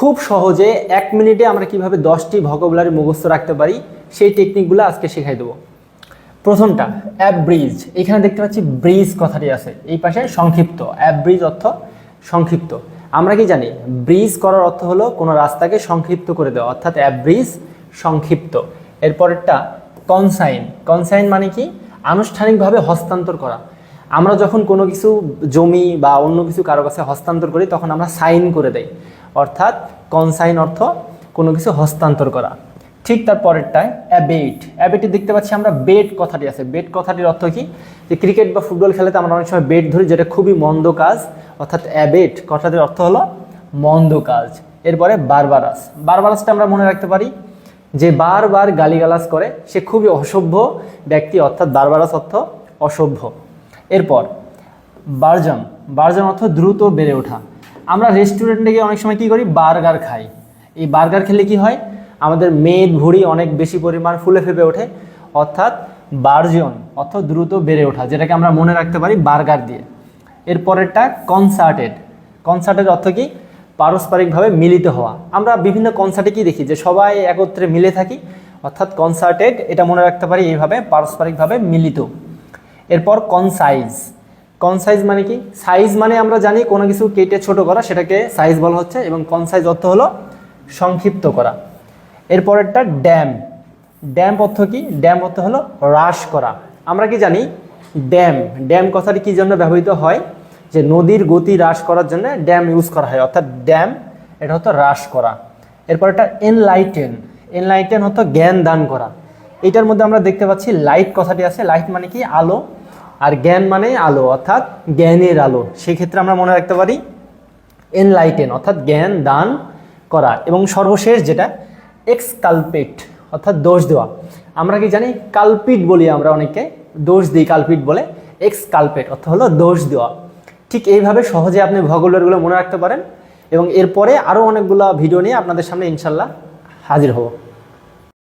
খুব সহজে এক মিনিটে আমরা কীভাবে দশটি ভোকাবুলারি মুখস্থ রাখতে পারি, সেই টেকনিকগুলো আজকে শেখাই দেবো। প্রথমটা অ্যাপ ব্রিজ এখানে দেখতে পাচ্ছি ব্রিজ কথাটি আছে। এই পাশে সংক্ষিপ্ত। অ্যাপ ব্রিজ অর্থ সংক্ষিপ্ত। আমরা কি জানি? ব্রিজ করার অর্থ হলো কোনো রাস্তাকে সংক্ষিপ্ত করে দেওয়া, অর্থাৎ অ্যাপ ব্রিজ সংক্ষিপ্ত। এরপরেরটা কনসাইন কনসাইন মানে কি? আনুষ্ঠানিকভাবে হস্তান্তর করা। আমরা যখন কোনো কিছু জমি বা অন্য কিছু কারও কাছে হস্তান্তর করি, তখন আমরা সাইন করে দেই। অর্থাৎ কনসাইন অর্থ কোনো কিছু হস্তান্তর করা। ঠিক তার পরেরটায় অ্যাবেট অ্যাবেটে দেখতে পাচ্ছি আমরা বেট কথাটি আছে। বেট কথাটির অর্থ কি? যে ক্রিকেট বা ফুটবল খেলাতে আমরা অনেক সময় বেট ধরি, যেটা খুবই মন্দ কাজ। অর্থাৎ অ্যাবেট কথাটির অর্থ হলো মন্দ কাজ। এরপরে বারবারাস বারবারাসটা আমরা মনে রাখতে পারি যে বারবার গালিগালাজ করে, সে খুবই অসভ্য ব্যক্তি, অর্থাৎ বারবারাস অর্থ অসভ্য। এরপর বার্জন বার্জন অর্থ দ্রুত বেড়ে ওঠা। আমরা রেস্টুরেন্টে গিয়ে অনেক সময় কী করি? বার্গার খাই। এই বার্গার খেলে কি হয়? আমাদের মেদ ভুঁড়ি অনেক বেশি পরিমাণ ফুলে ফেপে ওঠে। অর্থাৎ বার্জন অর্থ দ্রুত বেড়ে ওঠা, যেটাকে আমরা মনে রাখতে পারি বার্গার দিয়ে। এরপরেরটা কনসার্টেড কনসার্টের অর্থ কি? পারস্পরিকভাবে মিলিত হওয়া। আমরা বিভিন্ন কনসার্টে কি দেখি? যে সবাই একত্রে মিলে থাকি। অর্থাৎ কনসার্টেড এটা মনে রাখতে পারি এইভাবে, পারস্পরিকভাবে মিলিত। এরপর কনসাইজ কনসাইজ মানে কি? সাইজ মানে আমরা জানি কোনো কিছু কেটে ছোট করা, সেটাকে সাইজ বলা হচ্ছে এবং কনসাইজ অর্থ হলো সংক্ষিপ্ত করা। এরপরেরটা ড্যাম ড্যাম অর্থ কি? ড্যাম অর্থ হলো হ্রাস করা। আমরা কি জানি? ড্যাম ড্যাম কথাটি কি জন্য ব্যবহৃত হয়? যে নদীর গতি হ্রাস করার জন্য ড্যাম ইউজ করা হয়। অর্থাৎ ড্যাম এটা হতো হ্রাস করা। এরপর এটা এনলাইটেন এনলাইটেন হতো জ্ঞান দান করা। এটার মধ্যে আমরা দেখতে পাচ্ছি লাইট কথাটি আছে। লাইট মানে কি? আলো। আর জ্ঞান মানে আলো, অর্থাৎ জ্ঞানের আলো। সেক্ষেত্রে আমরা মনে রাখতে পারি এনলাইটেন অর্থাৎ জ্ঞান দান করা এবং সর্বশেষ যেটা এক্সকালপেট অর্থাৎ দোষ দেওয়া। আমরা কি জানি? কালপিট বলি আমরা অনেকে দোষ দিই কালপিট বলে। এক্সকালপেট অর্থাৎ হলো দোষ দেওয়া। ঠিক এইভাবে সহজে আপনি ভগলগুলো মনে রাখতে পারেন এবং এরপরে আরও অনেকগুলো ভিডিও নিয়ে আপনাদের সামনে ইনশাল্লাহ হাজির হব।